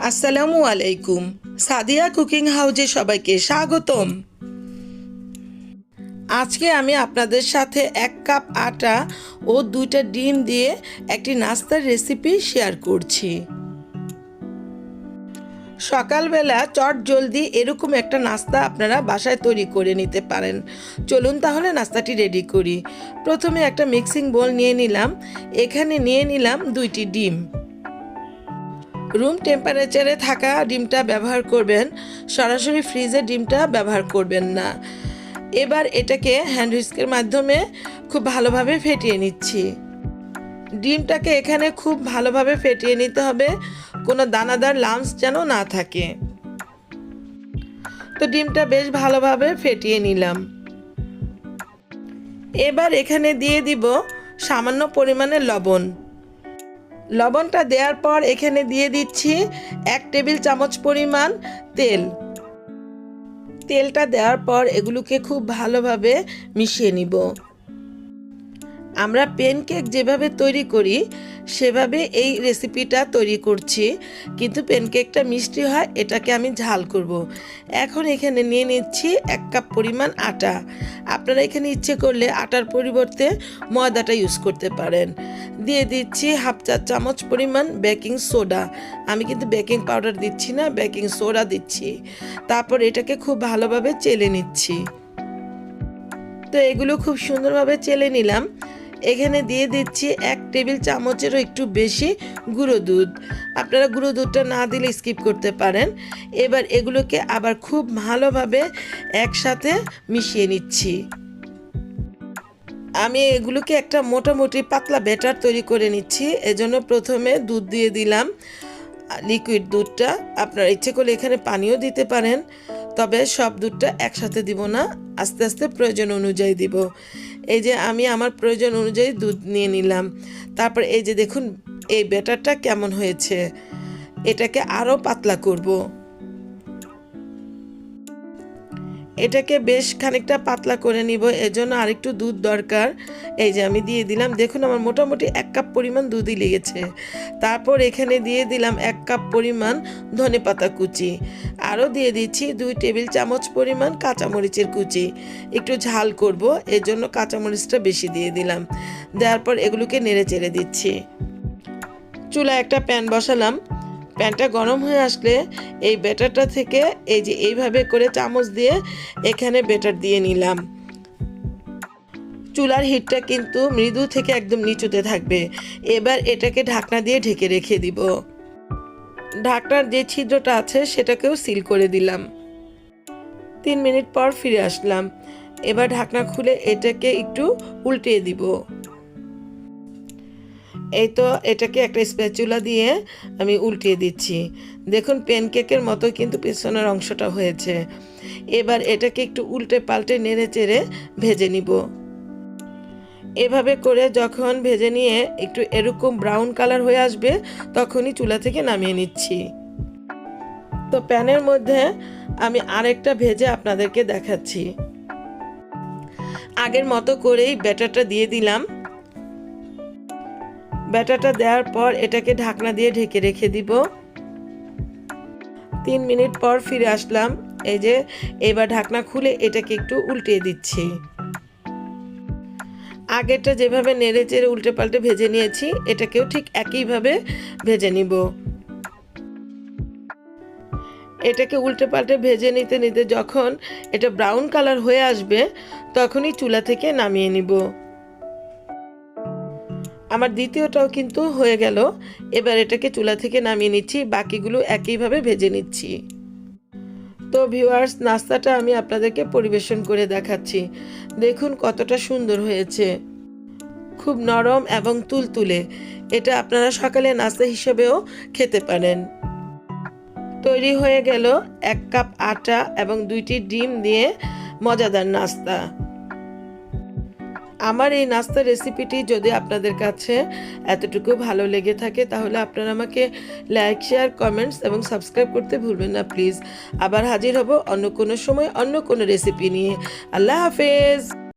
আসসালামু আলাইকুম। সাদিয়া কুকিং হাউজে সবাইকে স্বাগতম। আজকে আমি আপনাদের সাথে এক কাপ আটা ও দুইটা ডিম দিয়ে একটি নাস্তার রেসিপি শেয়ার করছি। সকালবেলা চট জলদি এরকম একটা নাস্তা আপনারা বাসায় তৈরি করে নিতে পারেন। চলুন তাহলে নাস্তাটি রেডি করি। প্রথমে একটা মিক্সিং বোল নিয়ে নিলাম। এখানে নিয়ে নিলাম দুইটি ডিম। রুম টেম্পারেচারে থাকা ডিমটা ব্যবহার করবেন, সরাসরি ফ্রিজে ডিমটা ব্যবহার করবেন না। এবার এটাকে হ্যান্ড হুইস্কের মাধ্যমে খুব ভালোভাবে ফেটিয়ে নিচ্ছি। ডিমটাকে এখানে খুব ভালোভাবে ফেটিয়ে নিতে হবে, কোনো দানাদার লামস যেন না থাকে। তো ডিমটা বেশ ভালোভাবে ফেটিয়ে নিলাম। এবার এখানে দিয়ে দিব সামান্য পরিমাণে লবণ। লবণটা দেওয়ার পর এখানে দিয়ে দিচ্ছি এক টেবিল চামচ পরিমাণ তেল। তেলটা দেওয়ার পর এগুলোকে খুব ভালোভাবে মিশিয়ে নিব। আমরা পেনকেক যেভাবে তৈরি করি, সেভাবে এই রেসিপিটা তৈরি করছি। কিন্তু পেনকেকটা মিষ্টি হয়, এটাকে আমি ঝাল করব। এখন এখানে নিয়ে নিচ্ছি এক কাপ পরিমাণ আটা। আপনারা এখানে ইচ্ছে করলে আটার পরিবর্তে ময়দাটা ইউজ করতে পারেন। দিয়ে দিচ্ছি হাফ চা চামচ পরিমাণ বেকিং সোডা আমি কিন্তু বেকিং পাউডার দিচ্ছি না বেকিং সোডা দিচ্ছি। তারপর এটাকে খুব ভালোভাবে চেলে নিচ্ছি। তো এগুলো খুব সুন্দরভাবে চেলে নিলাম। এখানে দিয়ে দিচ্ছি এক টেবিল চামচেরও একটু বেশি গুঁড়ো দুধ। আপনারা গুঁড়ো দুধটা না দিলে স্কিপ করতে পারেন। এবার এগুলোকে আবার খুব ভালোভাবে একসাথে মিশিয়ে নিচ্ছি। আমি এগুলোকে একটা মোটামুটি পাতলা ব্যাটার তৈরি করে নিচ্ছি। এজন্য প্রথমে দুধ দিয়ে দিলাম। লিকুইড দুধটা আপনার ইচ্ছে করলে এখানে পানিও দিতে পারেন। তবে সব দুধটা একসাথে দিব না। আস্তে আস্তে প্রয়োজন অনুযায়ী দিব। এই যে আমি আমার প্রয়োজন অনুযায়ী দুধ নিয়ে নিলাম। তারপর এই যে দেখুন, এই ব্যাটারটা কেমন হয়েছে? এটাকে আরও পাতলা করব। এটাকে বেশ খানিকটা পাতলা করে নিব, এজন্য আরেকটু দুধ দরকার। এই যে আমি দিয়ে দিলাম, দেখুন আমার মোটামুটি এক কাপ পরিমাণ দুধই লেগেছে। তারপর এখানে দিয়ে দিলাম এক কাপ পরিমাণ ধনে পাতা কুচি। আরও দিয়ে দিচ্ছি দুই টেবিল চামচ পরিমাণ কাঁচামরিচের কুচি। একটু ঝাল করব এর জন্য কাঁচামরিচটা বেশি দিয়ে দিলাম। দেওয়ার পর এগুলোকে নেড়ে চেড়ে দিচ্ছি। চুলা একটা প্যান বসালাম। প্যানটা গরম হয়ে আসলে এই ব্যাটারটা থেকে এই যে এইভাবে করে চামচ দিয়ে এখানে ব্যাটার দিয়ে নিলাম। চুলার হিটটা কিন্তু মৃদু থেকে একদম নিচুতে থাকবে। এবার এটাকে ঢাকনা দিয়ে ঢেকে রেখে দিব। ঢাকনার যে ছিদ্রটা আছে সেটাকেও সিল করে দিলাম। তিন মিনিট পর ফিরে আসলাম। এবার ঢাকনা খুলে এটাকে একটু উল্টিয়ে দিব। এই তো এটাকে একটা স্প্যাচুলা দিয়ে আমি উল্টিয়ে দিচ্ছি। দেখুন প্যানকেকের মতো কিন্তু পেছনের অংশটা হয়েছে। এবার এটাকে একটু উল্টে পাল্টে নেড়ে চেড়ে ভেজে নিব। এভাবে করে যখন ভেজে নিয়ে একটু এরকম ব্রাউন কালার হয়ে আসবে, তখনই চুলা থেকে নামিয়ে নিচ্ছি। তো প্যানের মধ্যে আমি আরেকটা ভেজে আপনাদেরকে দেখাচ্ছি। আগের মতো করেই ব্যাটারটা দিয়ে দিলাম। ব্যাটারটা দেওয়ার পর এটাকে ঢাকনা দিয়ে ঢেকে রেখে দিব। তিন মিনিট পর ফিরে আসলাম। এই যে, এবার ঢাকনা খুলে এটাকে একটু উল্টিয়ে দিচ্ছি। আগেরটা যেভাবে নেড়ে চেড়ে উল্টে পাল্টে ভেজে নিয়েছি, এটাকেও ঠিক একইভাবে ভেজে নিব। এটাকে উল্টে পাল্টে ভেজে নিতে নিতে যখন এটা ব্রাউন কালার হয়ে আসবে, তখনই চুলা থেকে নামিয়ে নিব। আমার দ্বিতীয়টাও কিন্তু হয়ে গেল। এবার এটাকে চুলা থেকে নামিয়ে নিচ্ছি, বাকিগুলো একইভাবে ভেজে নিচ্ছি। তো ভিউয়ার্স নাস্তাটা আমি আপনাদেরকে পরিবেশন করে দেখাচ্ছি। দেখুন কতটা সুন্দর হয়েছে। খুব নরম এবং তুলতুলে। এটা আপনারা সকালে নাস্তা হিসেবেও খেতে পারেন। তৈরি হয়ে গেল এক কাপ আটা এবং দুইটি ডিম দিয়ে মজাদার নাস্তা। আমার এই নাস্তার রেসিপিটি যদি আপনাদের কাছে এতটুকু ভালো লেগে থাকে, তাহলে আপনারা আমাকে লাইক শেয়ার কমেন্টস এবং সাবস্ক্রাইব করতে ভুলবেন না প্লিজ আবার হাজির হব অন্য কোনো সময় অন্য কোনো রেসিপি নিয়ে। আল্লাহ হাফেজ!